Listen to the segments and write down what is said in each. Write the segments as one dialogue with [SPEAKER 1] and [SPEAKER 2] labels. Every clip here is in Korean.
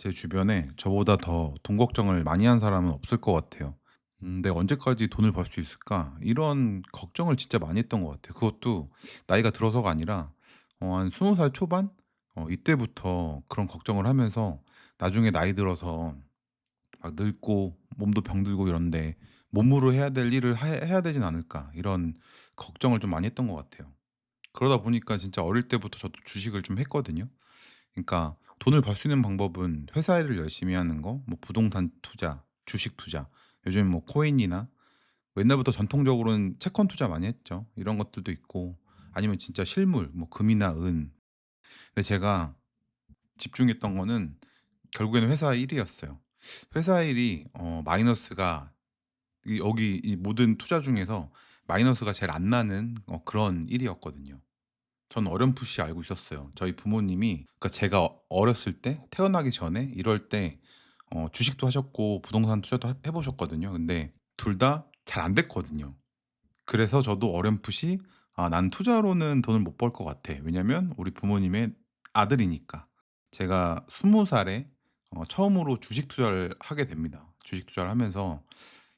[SPEAKER 1] 제 주변에 저보다 더 돈 걱정을 많이 한 사람은 없을 것 같아요. 음 '내가 언제까지 돈을 벌 수 있을까?' 이런 걱정을 진짜 많이 했던 것 같아요. 그것도 나이가 들어서가 아니라 어 한 20살 초반 어 이때부터 그런 걱정을 하면서 나중에 나이 들어서 막 늙고 몸도 병들고 이런데 '몸으로 해야 될 일을 해 해야 되진 않을까?' 이런 걱정을 좀 많이 했던 것 같아요. 그러다 보니까 진짜 어릴 때부터 저도 주식을 좀 했거든요. 그러니까 돈을 벌 수 있는 방법은 회사 일을 열심히 하는 거, 뭐 부동산 투자, 주식 투자, 요즘 뭐 코인이나 뭐 옛날부터 전통적으로는 채권 투자 많이 했죠. 이런 것들도 있고 아니면 진짜 실물, 뭐 금이나 은. 근데 제가 집중했던 거는 결국에는 회사 일이었어요. 회사 일이 어 마이너스가 이 여기 이 모든 투자 중에서 마이너스가 제일 안 나는 어 그런 일이었거든요. 전 어렴풋이 알고 있었어요. 저희 부모님이 그러니까 제가 어 어렸을 때 태어나기 전에 이럴 때 어 주식도 하셨고 부동산 투자도 하 해 보셨거든요. 근데 둘다잘 안 됐거든요. 그래서 저도 어렴풋이 '아 난 투자로는 돈을 못 벌 것 같아.' 왜냐면 우리 부모님의 아들이니까. 제가 20 살에 어 처음으로 주식 투자를 하게 됩니다. 주식 투자를 하면서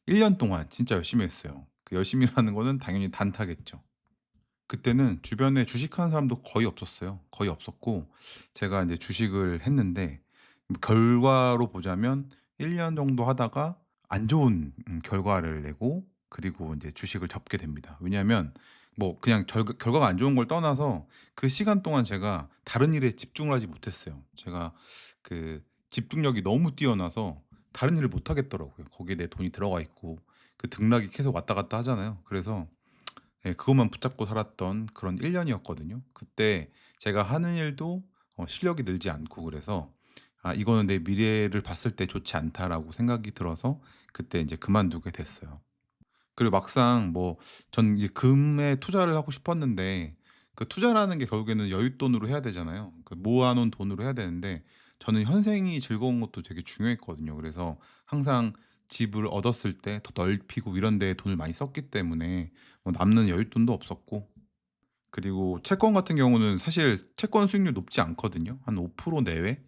[SPEAKER 1] 1 년 동안 진짜 열심히 했어요. 그 열심히라는 거는 당연히 단타겠죠. 그때는 주변에 주식하는 사람도 거의 없었어요. 거의 없었고 제가 인제 주식을 했는데 뭐 결과로 보자면 1년 정도 하다가 안 좋은 음 결과를 내고 그리고 인제 주식을 접게 됩니다. 왜냐하면 뭐 그냥 결과 결과가 안 좋은 걸 떠나서 그 시간 동안 제가 다른 일에 집중을 하지 못했어요. 제가 그 집중력이 너무 뛰어나서 다른 일을 못 하겠더라고요. 거기에 내 돈이 들어가 있고 그 등락이 계속 왔다 갔다 하잖아요. 그래서 예 그것만 붙잡고 살았던 그런 1 년이었거든요. 그때 제가 하는 일도 어 실력이 늘지 않고 그래서 '아 이거는 내 미래를 봤을 때 좋지 않다.'라고 생각이 들어서 그때 인제 그만두게 됐어요. 그리고 막상 뭐 전 이제 금에 투자를 하고 싶었는데 그 투자라는 게 결국에는 여윳돈으로 해야 되잖아요. 그 모아 놓은 돈으로 해야 되는데 저는 현생이 즐거운 것도 되게 중요했거든요. 그래서 항상 집을 얻었을 때 더 넓히고 이런 데에 돈을 많이 썼기 때문에 뭐 남는 여윳돈도 없었고 그리고 채권 같은 경우는 사실 채권 수익률 높지 않거든요. 한 5% 내외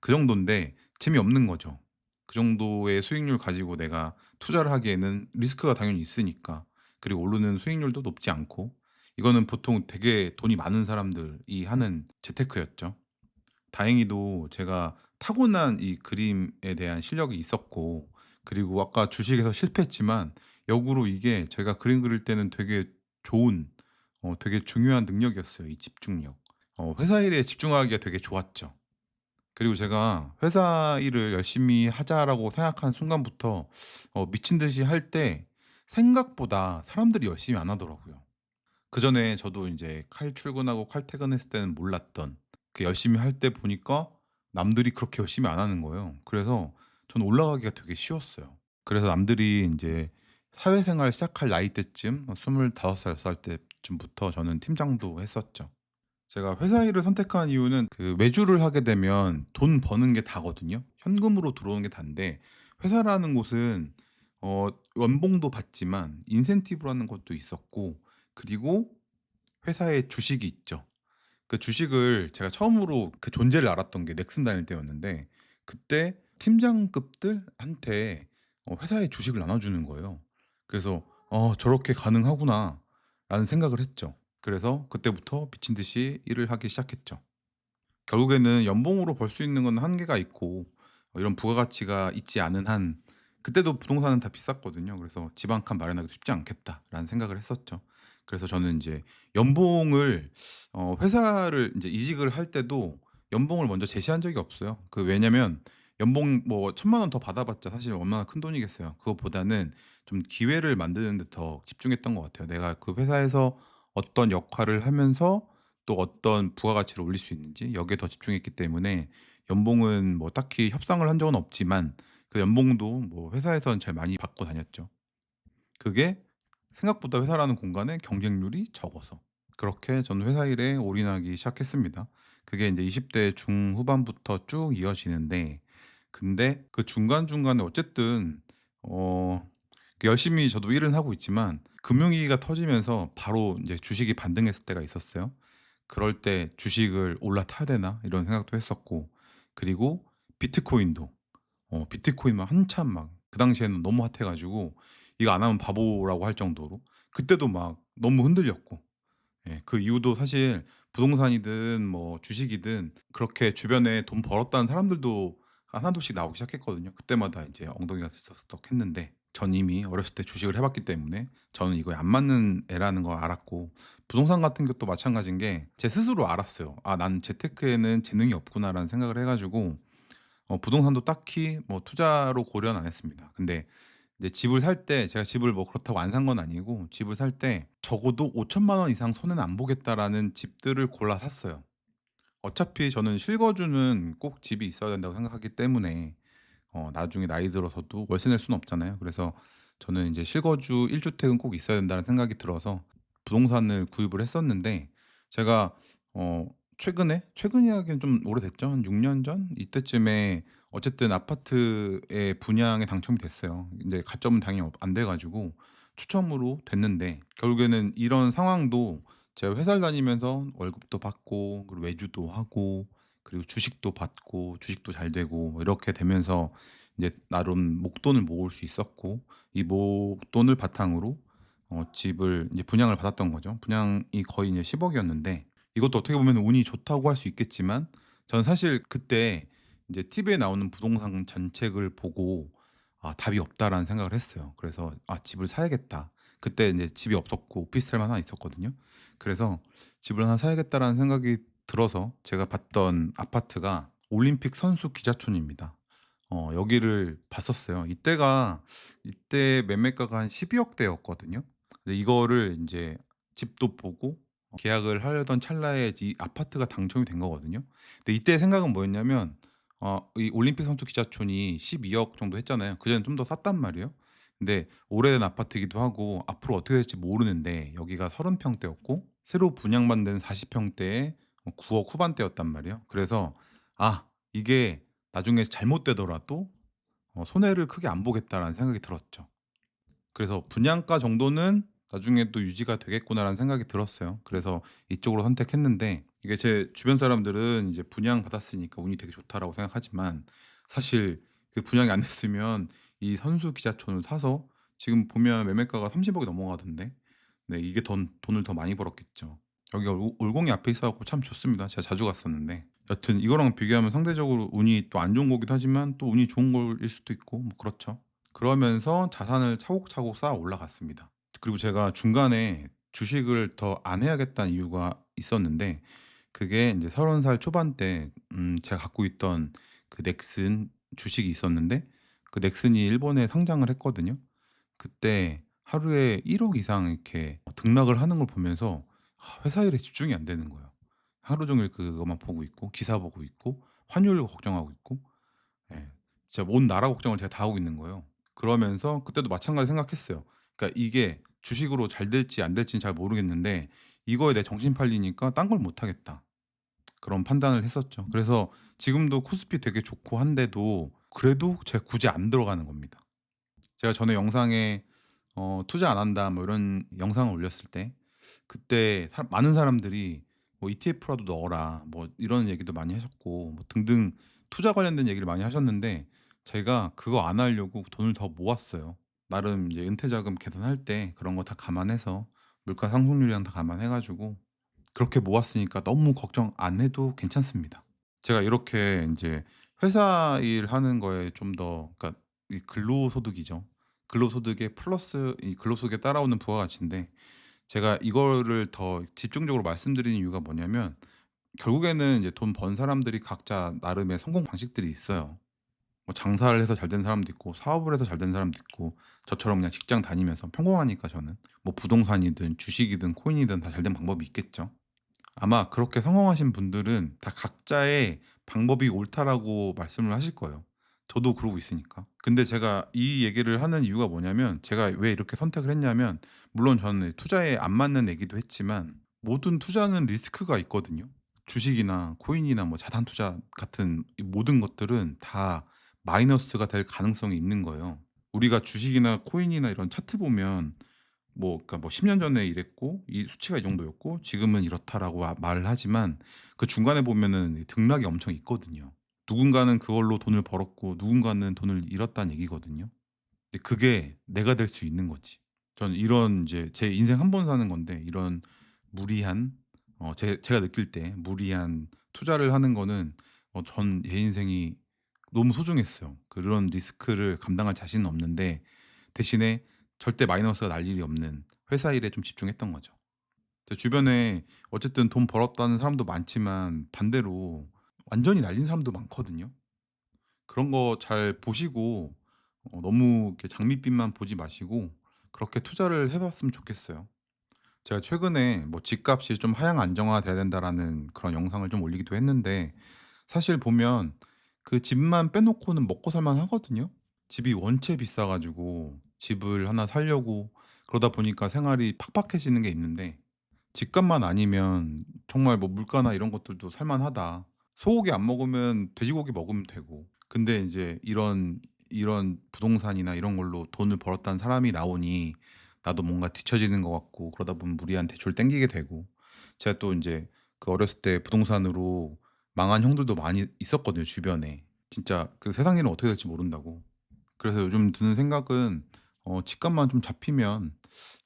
[SPEAKER 1] 그 정도인데 재미없는 거죠. 그 정도의 수익률 가지고 내가 투자를 하기에는 리스크가 당연히 있으니까. 그리고 오르는 수익률도 높지 않고 이거는 보통 되게 돈이 많은 사람들이 하는 재테크였죠. 다행히도 제가 타고난 이 그림에 대한 실력이 있었고 그리고 아까 주식에서 실패했지만 역으로 이게 제가 그림 그릴 때는 되게 좋은 어 되게 중요한 능력이었어요, 이 집중력. 어 회사 일에 집중하기가 되게 좋았죠. 그리고 제가 '회사 일을 열심히 하자.'라고 생각한 순간부터 어 미친 듯이 할 때 생각보다 사람들이 열심히 안 하더라고요. 그 전에 저도 인제 칼 출근하고 칼 퇴근했을 때는 몰랐던 그 열심히 할 때 보니까 남들이 그렇게 열심히 안 하는 거예요. 그래서 저는 올라가기가 되게 쉬웠어요. 그래서 남들이 인제 사회생활 시작할 나이대쯤 어25 살, 6살 때쯤부터 저는 팀장도 했었죠. 제가 회사 일을 선택한 이유는 그 외주를 하게 되면 돈 버는 게 다거든요. 현금으로 들어오는 게 다인데 회사라는 곳은 어 연봉도 받지만 인센티브라는 것도 있었고 그리고 회사에 주식이 있죠. 그 주식을 제가 처음으로 그 존재를 알았던 게 넥슨 다닐 때였는데 그때 팀장급들한테 어 회사에 주식을 나눠주는 거예요. 그래서 '어 저렇게 가능하구나.'라는 생각을 했죠. 그래서 그때부터 미친 듯이 일을 하기 시작했죠. 결국에는 연봉으로 벌 수 있는 건 한계가 있고 어 이런 부가가치가 있지 않은 한 그때도 부동산은 다 비쌌거든요. 그래서 '집 한칸 마련하기도 쉽지 않겠다.'라는 생각을 했었죠. 그래서 저는 인제 연봉을 어 회사를 인제 이직을 할 때도 연봉을 먼저 제시한 적이 없어요. 그 왜냐면 연봉 뭐 1,000만 원 더 받아봤자 사실 얼마나 큰 돈이겠어요. 그것보다는 좀 기회를 만드는 데 더 집중했던 것 같아요. 내가 그 회사에서 어떤 역할을 하면서 또 어떤 부가가치를 올릴 수 있는지 여기에 더 집중했기 때문에 연봉은 뭐 딱히 협상을 한 적은 없지만 그 연봉도 뭐 회사에서는 제일 많이 받고 다녔죠. 그게 생각보다 회사라는 공간에 경쟁률이 적어서. 그렇게 저는 회사 일에 올인하기 시작했습니다. 그게 인제 20대 중후반부터 쭉 이어지는데 근데 그 중간중간에 어쨌든 어그 열심히 저도 일은 하고 있지만 금융위기가 터지면서 바로 인제 주식이 반등했을 때가 있었어요. 그럴 때 '주식을 올라타야 되나?' 이런 생각도 했었고 그리고 비트코인도 어 비트코인 막 한참 막 그 당시에는 너무 핫해 가지고 이거 안 하면 바보라고 할 정도로 그때도 막 너무 흔들렸고 예 그 이후도 사실 부동산이든 뭐 주식이든 그렇게 주변에 돈 벌었다는 사람들도 하나둘씩 나오기 시작했거든요. 그때마다 이제 엉덩이가 들썩들썩했는데 전 이미 어렸을 때 주식을 해 봤기 때문에 저는 이거에 안 맞는 애라는 걸 알았고 부동산 같은 것도 마찬가지인 게 제 스스로 알았어요. '아 난 재테크에는 재능이 없구나.'라는 생각을 해 가지고 어 부동산도 딱히 뭐 투자로 고려는 안 했습니다. 근데 이제 집을 살 때 제가 집을 뭐 그렇다고 안 산 건 아니고 집을 살 때 적어도 5 0 0 0만 원 이상 손해는 안 보겠다라는 집들을 골라 샀어요. 어차피 저는 실거주는 꼭 집이 있어야 된다고 생각하기 때문에 어 나중에 나이 들어서도 월세 낼 수는 없잖아요. 그래서 저는 인제 '실거주 1 주택은 꼭 있어야 된다.'는 생각이 들어서 부동산을 구입을 했었는데 제가 어 최근에 최근이라기엔 좀 오래됐죠. 한 6년 전 이때쯤에 어쨌든 아파트의 분양에 당첨이 됐어요. 근데 가점은 당연히 없안돼 가지고 추첨으로 됐는데 결국에는 이런 상황도 제가 회사를 다니면서 월급도 받고 그리고 외주도 하고 그리고 주식도 받고 주식도 잘 되고 뭐 이렇게 되면서 이제 나름 목돈을 모을 수 있었고 이 목돈을 바탕으로 어 집을 이제 분양을 받았던 거죠. 분양이 거의 이제 10 억이었는데 이것도 어떻게 보면 운이 좋다고 할 수 있겠지만 저는 사실 그때 이제 TV에 나오는 부동산 정책을 보고 ' 아 답이 없다.'라는 생각을 했어요. 그래서 '아 집을 사야겠다.' 그때 인제 집이 없었고 오피스텔만 하나 있었거든요. 그래서 '집을 하나 사야겠다.'라는 생각이 들어서 제가 봤던 아파트가 올림픽 선수 기자촌입니다. 어 여기를 봤었어요. 이때가 이때 매매가가 한 1 2억 대였거든요. 근데 이거를 인제 집도 보고 어 계약을 하려던 찰나에 이 아파트가 당첨이 된 거거든요. 근데 이때 생각은 뭐였냐면 어 이 올림픽 선수 기자촌이 12억 정도 했잖아요. 그전엔 좀 더 쌌단 말이에요. 근데 오래된 아파트이기도 하고 앞으로 어떻게 될지 모르는데 여기가 30 평대였고 새로 분양받는 40 평대에 어 9억 후반대였단 말이에요. 그래서 '아 이게 나중에 잘못되더라도 어 손해를 크게 안 보겠다.'라는 생각이 들었죠. 그래서 '분양가 정도는 나중에도 유지가 되겠구나.'라는 생각이 들었어요. 그래서 이쪽으로 선택했는데 이게 제 주변 사람들은 이제 "분양 받았으니까 운이 되게 좋다."라고 생각하지만 사실 그 분양이 안 됐으면 이 선수 기자촌을 사서 지금 보면 매매가가 30 억이 넘어가던데 네 이게 돈 돈을 더 많이 벌었겠죠. 여기가 올 올공이 앞에 있어 갖고 참 좋습니다. 제가 자주 갔었는데. 여튼 이거랑 비교하면 상대적으로 운이 또 안 좋은 거기도 하지만 또 운이 좋은 거일 수도 있고 뭐 그렇죠. 그러면서 자산을 차곡차곡 쌓아 올라갔습니다. 그리고 제가 중간에 주식을 더 안 해야겠다는 이유가 있었는데 그게 인제 30 살 초반 때 음 제가 갖고 있던 그 넥슨 주식이 있었는데 그 넥슨이 일본에 상장을 했거든요. 그때 하루에 1억 이상 이렇게 등락을 하는 걸 보면서 아 회사 일에 집중이 안 되는 거예요. 하루 종일 그것만 보고 있고 기사 보고 있고 환율 걱정하고 있고 예. 진짜 온 나라 걱정을 제가 다 하고 있는 거예요. 그러면서 그때도 마찬가지로 생각했어요. 그러니까 이게 주식으로 잘 될지 안 될지는 잘 모르겠는데 '이거에 내 정신 팔리니까 딴 걸 못 하겠다.' 그런 판단을 했었죠. 그래서 지금도 코스피 되게 좋고 한데도 그래도 제가 굳이 안 들어가는 겁니다. 제가 전에 영상에 어 "투자 안 한다." 뭐 이런 영상을 올렸을 때 그때 사 많은 사람들이 뭐 "ETF라도 넣어라." 뭐 이런 얘기도 많이 하셨고 뭐 등등 투자 관련된 얘기를 많이 하셨는데 제가 그거 안 하려고 돈을 더 모았어요. 나름 이제 은퇴 자금 계산할 때 그런 거 다 감안해서 물가 상승률이랑 다 감안해 가지고 그렇게 모았으니까 너무 걱정 안 해도 괜찮습니다. 제가 이렇게 인제 회사 일 하는 거에 좀 더 그러니까 이 근로소득이죠. 근로소득에 플러스 이 근로소득에 따라오는 부가가치인데 제가 이거를 더 집중적으로 말씀드리는 이유가 뭐냐면 결국에는 이제 돈 번 사람들이 각자 나름의 성공 방식들이 있어요. 뭐 장사를 해서 잘 된 사람도 있고 사업을 해서 잘 된 사람도 있고 저처럼 그냥 직장 다니면서 평범하니까 저는 뭐 부동산이든 주식이든 코인이든 다 잘 된 방법이 있겠죠. 아마 그렇게 성공하신 분들은 다 각자의 방법이 옳다라고 말씀을 하실 거예요. 저도 그러고 있으니까. 근데 제가 이 얘기를 하는 이유가 뭐냐면 제가 왜 이렇게 선택을 했냐면 물론 저는 투자에 안 맞는 얘기도 했지만 모든 투자는 리스크가 있거든요. 주식이나 코인이나 뭐 자산 투자 같은 이 모든 것들은 다 마이너스가 될 가능성이 있는 거예요. 우리가 주식이나 코인이나 이런 차트 보면 뭐 그러니까 뭐 10년 전에 이랬고 이 수치가 이 정도였고 지금은 이렇다라고 아 말을 하지만 그 중간에 보면은 이 등락이 엄청 있거든요. 누군가는 그걸로 돈을 벌었고 누군가는 돈을 잃었다는 얘기거든요. 근데 그게 내가 될 수 있는 거지. 저는 이런 이제 제 인생 한 번 사는 건데 이런 무리한 어 제 제가 느낄 때 무리한 투자를 하는 거는 어 전 제 인생이 너무 소중했어요. 그런 리스크를 감당할 자신은 없는데 대신에 절대 마이너스가 날 일이 없는 회사 일에 좀 집중했던 거죠. 제 주변에 어쨌든 돈 벌었다는 사람도 많지만 반대로 완전히 날린 사람도 많거든요. 그런 거 잘 보시고 어 너무 장밋빛만 보지 마시고 그렇게 투자를 해 봤으면 좋겠어요. 제가 최근에 뭐 "집값이 좀 하향 안정화돼야 된다."라는 그런 영상을 좀 올리기도 했는데 사실 보면 그 집만 빼놓고는 먹고 살 만 하거든요. 집이 원체 비싸 가지고 집을 하나 사려고 그러다 보니까 생활이 팍팍해지는 게 있는데 집값만 아니면 정말 뭐 '물가나 이런 것들도 살 만하다.' 소고기 안 먹으면 돼지고기 먹으면 되고. 근데 인제 이런 이런 부동산이나 이런 걸로 돈을 벌었다는 사람이 나오니 나도 뭔가 뒤처지는 것 같고 그러다 보면 무리한 대출 땡기게 되고 제가 또 인제 그 어렸을 때 부동산으로 망한 형들도 많이 있었거든요 주변에. 진짜 그 세상 일은 어떻게 될지 모른다고. 그래서 요즘 드는 생각은 어 '집값만 좀 잡히면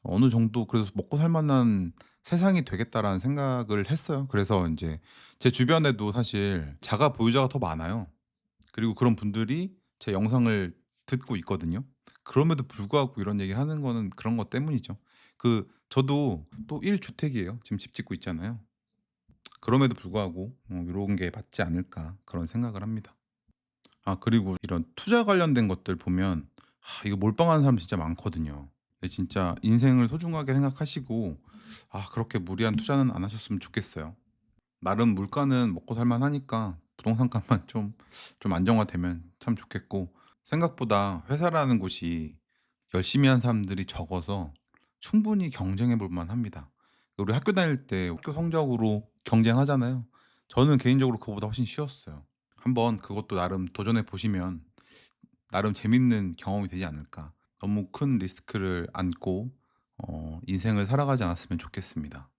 [SPEAKER 1] 어느 정도 그래도 먹고 살 만한 세상이 되겠다.'라는 생각을 했어요. 그래서 인제 제 주변에도 사실 자가 보유자가 더 많아요. 그리고 그런 분들이 제 영상을 듣고 있거든요. 그럼에도 불구하고 이런 얘기를 하는 거는 그런 것 때문이죠. 그 저도 또 1 주택이에요. 지금 집 짓고 있잖아요. 그럼에도 불구하고 어 '요런 게 맞지 않을까.' 그런 생각을 합니다. 아 그리고 이런 투자 관련된 것들 보면 아 이거 몰빵하는 사람 진짜 많거든요. 근데 진짜 인생을 소중하게 생각하시고 아 그렇게 무리한 투자는 안 하셨으면 좋겠어요. 나름 물가는 먹고 살 만하니까 부동산 값만 좀 좀 안정화되면 참 좋겠고 생각보다 회사라는 곳이 열심히 하는 사람들이 적어서 충분히 경쟁해 볼 만합니다. 우리 학교 다닐 때 학교 성적으로 경쟁하잖아요. 저는 개인적으로 그거보다 훨씬 쉬웠어요. 한번 그것도 나름 도전해 보시면 나름 재밌는 경험이 되지 않을까. 너무 큰 리스크를 안고 어 인생을 살아가지 않았으면 좋겠습니다.